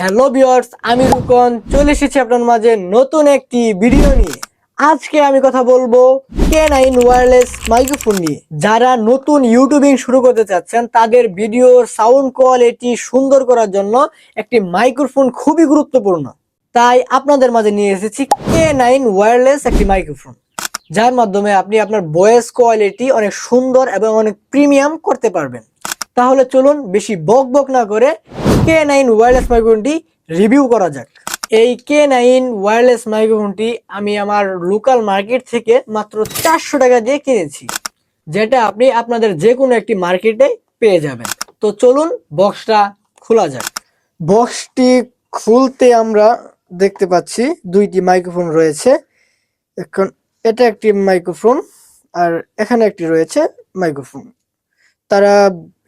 Hello viewers আমি রুকন চলে এসেছি আপনার মাঝে নতুন একটি ভিডিও নিয়ে। আজকে আমি কথা বলব কে নাইন ওয়্যারলেস মাইক্রোফোন নিয়ে। যারা নতুন ইউটিউবিং শুরু করতে চাচ্ছেন, তাদের ভিডিওর সাউন্ড কোয়ালিটি সুন্দর করার জন্য একটি মাইক্রোফোন খুবই গুরুত্বপূর্ণ। তাই আপনাদের মাঝে নিয়ে এসেছি কে নাইন ওয়্যারলেস একটি মাইক্রোফোন যার মাধ্যমে আপনি আপনার ভয়েস কোয়ালিটি অনেক সুন্দর এবং অনেক প্রিমিয়াম করতে পারবেন। তাহলে চলুন বেশি বক বক না করে কে নাইন ওয়্যারলেস মাইক্রোফোনটি রিভিউ করা যাক। এই কে নাইন ওয়্যারলেস মাইক্রোফোনটি আমি আমার লোকাল মার্কেট থেকে মাত্র চারশো টাকা দিয়ে কিনেছি, যেটা আপনি আপনাদের যে কোনো একটি মার্কেটে পেয়ে যাবেন। তো চলুন বক্সটা খোলা যাক। বক্সটি খুলতে আমরা দেখতে পাচ্ছি দুইটি মাইক্রোফোন রয়েছে। এখন এটা একটি মাইক্রোফোন আর এখানে একটি রয়েছে মাইক্রোফোন তারা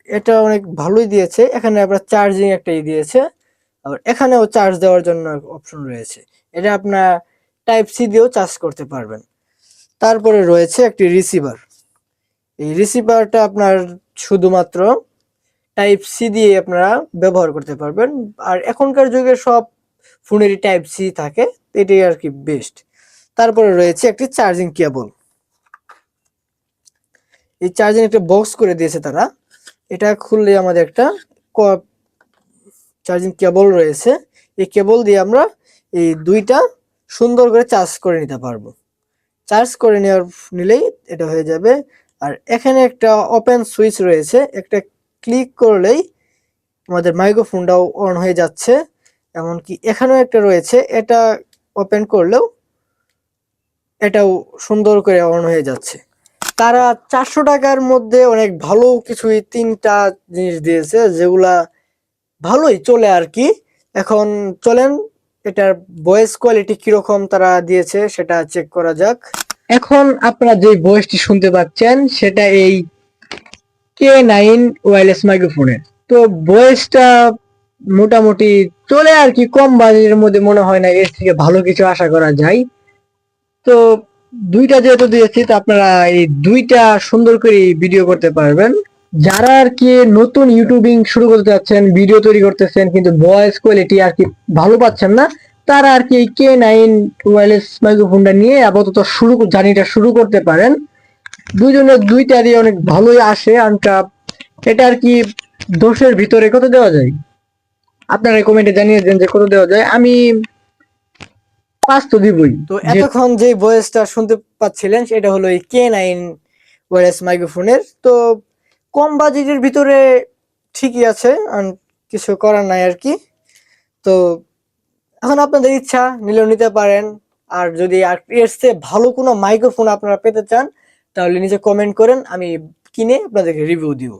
এটা অনেক ভালোই দিয়েছে। এখানে আপনার চার্জিং একটাই দিয়েছে। আবার এখানেও চার্জ দেওয়ার জন্য অপশন রয়েছে। এটা আপনার টাইপ সি দিয়েও চার্জ করতে পারবেন। তারপরে রয়েছে একটি রিসিভার এই রিসিভারটা আপনার শুধুমাত্র টাইপ সি দিয়ে আপনারা ব্যবহার করতে পারবেন। আর এখনকার যুগে সব ফোনেরই টাইপ সি থাকে। এটাই আর কি বেস্ট তারপরে রয়েছে একটি চার্জিং কেবল এই চার্জিং একটা বক্স করে দিয়েছে তারা। এটা খুললে আমাদের একটা চার্জিং কেবল রয়েছে। এই কেবল দিয়ে আমরা এই দুইটা সুন্দর করে চার্জ করে নিতে পারব। চার্জ করে নেওয়ার নিলেই এটা হয়ে যাবে। আর এখানে একটা ওপেন সুইচ রয়েছে। একটা ক্লিক করলেই আমাদের মাইক্রোফোনটাও অন হয়ে যাচ্ছে। এমনকি এখানেও একটা রয়েছে। এটা ওপেন করলেও এটাও সুন্দর করে অন হয়ে যাচ্ছে। তারা চারশো টাকার মধ্যে অনেক ভালো কিছুই তিনটা জিনিস দিয়েছে, যেগুলা ভালোই চলে আর কি। এখন চলেন, এটার ভয়েস কোয়ালিটি কীরকম তারা দিয়েছে সেটা চেক করা যাক। এখন আপনারা যে ভয়েসটি শুনতে পাচ্ছেন, সেটা এই কে নাইন ওয়্যারলেস মাইক্রোফোনের তো ভয়েসটা মোটামুটি চলে আর কি, কম বাজেটের মধ্যে মনে হয় না, এর থেকে ভালো কিছু আশা করা যায়। তো দুইটা যেহেতু দিয়েছি আপনারা এই দুইটা সুন্দর করে ভিডিও করতে পারবেন। যারা আর কি নতুন ইউটিউবিং শুরু করতে যাচ্ছেন ভিডিও তৈরি করতেছেন, কিন্তু ভয়েস কোয়ালিটি আর কি ভালো পাচ্ছেন না, তারা আর কি এই কে নাইন ওয়্যারলেস মাইক্রোফোনটা নিয়ে আপাতত শুরু জার্নিটা শুরু করতে পারেন। দুজনের দুইটারই অনেক ভালোই আসে, আনটা এটা আর কি দোষের ভিতরে কত দেওয়া যায়? আপনারা কমেন্টে জানিয়ে দেন যে কত দেওয়া যায়। আমি পাঁচ তো দিবই। তো এতক্ষণ যে ভয়েসটা শুনতে পাচ্ছিলেন সেটা হলো এই কে নাইন ওয়ারলেস মাইক্রোফোনের তো কম বাজেটের ভিতরে ঠিকই আছে কিছু করার নাই আর কি। তো এখন আপনাদের ইচ্ছা নিলেও নিতে পারেন। আর যদি আর এর চেয়ে ভালো কোনো মাইক্রোফোন আপনারা পেতে চান তাহলে নিচে কমেন্ট করেন আমি কিনে আপনাদেরকে রিভিউ দিব।